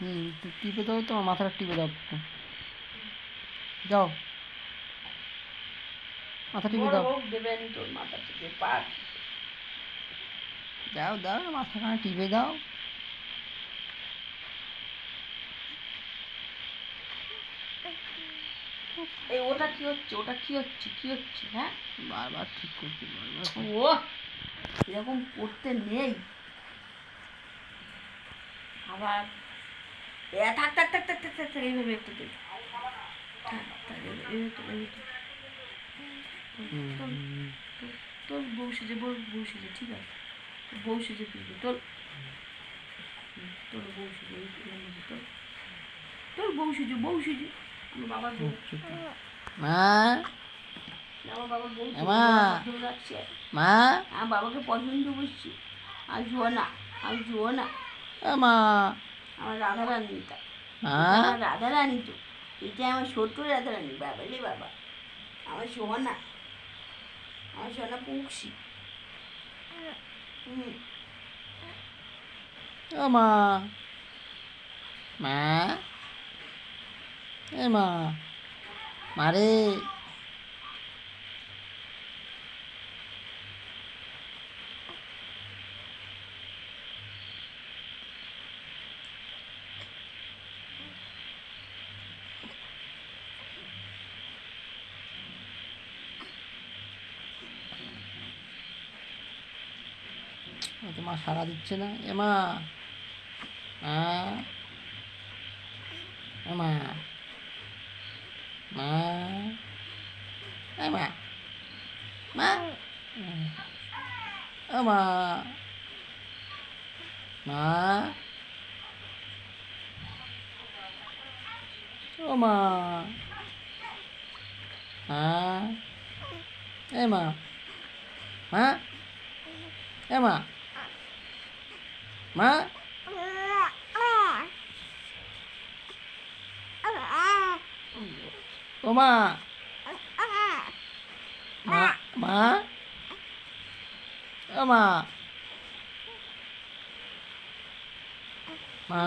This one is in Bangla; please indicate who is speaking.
Speaker 1: হুম টিপে দাও তোমার মাথাটা টিপে দাও। যাও। মাথা টিপে দাও।
Speaker 2: দেবেন তোর মাথা থেকে পার
Speaker 1: দাও দাও মাথাখানা টিপে দাও।
Speaker 2: এই ওটা কি হচ্ছে? ওটা কি হচ্ছে? কি হচ্ছে হ্যাঁ?
Speaker 1: বারবার ঠিক করছি বারবার
Speaker 2: ও এরকম করতে নেই। আবার থাক থাক থাক থাক থাক থাক থাক এইভাবে একটু দে। থাক থাক এইভাবে এইভাবে তো, এইভাবে তো।
Speaker 1: হুম,
Speaker 2: তোর বউ সেজে বউ বউ সেজে ঠিক আছে। বউ সেজে ফিরবে তোর তোর বউ সেজে তোর। তোর বউ সেজে বউ সেজে। আমার বাবার বউ।
Speaker 1: মা।
Speaker 2: আমার বাবার বউ রাখছে
Speaker 1: মা।
Speaker 2: আমার বাবাকে পছন্দ করছি। আর জুয়ো না আর জুয়ো না।
Speaker 1: মা।
Speaker 2: আমার রাধা রানীটা
Speaker 1: মা
Speaker 2: আমার রাধা রানী তো। এটা আমার ছোট্ট রাধা রানী বাবা রে বাবা। আমার সোনা। আমার সোনা পুকসি।
Speaker 1: ও মা। মা? এ মা। মারে ও তো মা সারা দিচ্ছে না। এ মা। মা। মা। মা। মা। মা। ও মা। মা। এ মা। মা। এ মা। মা? ও মা। মা ও মা। মা?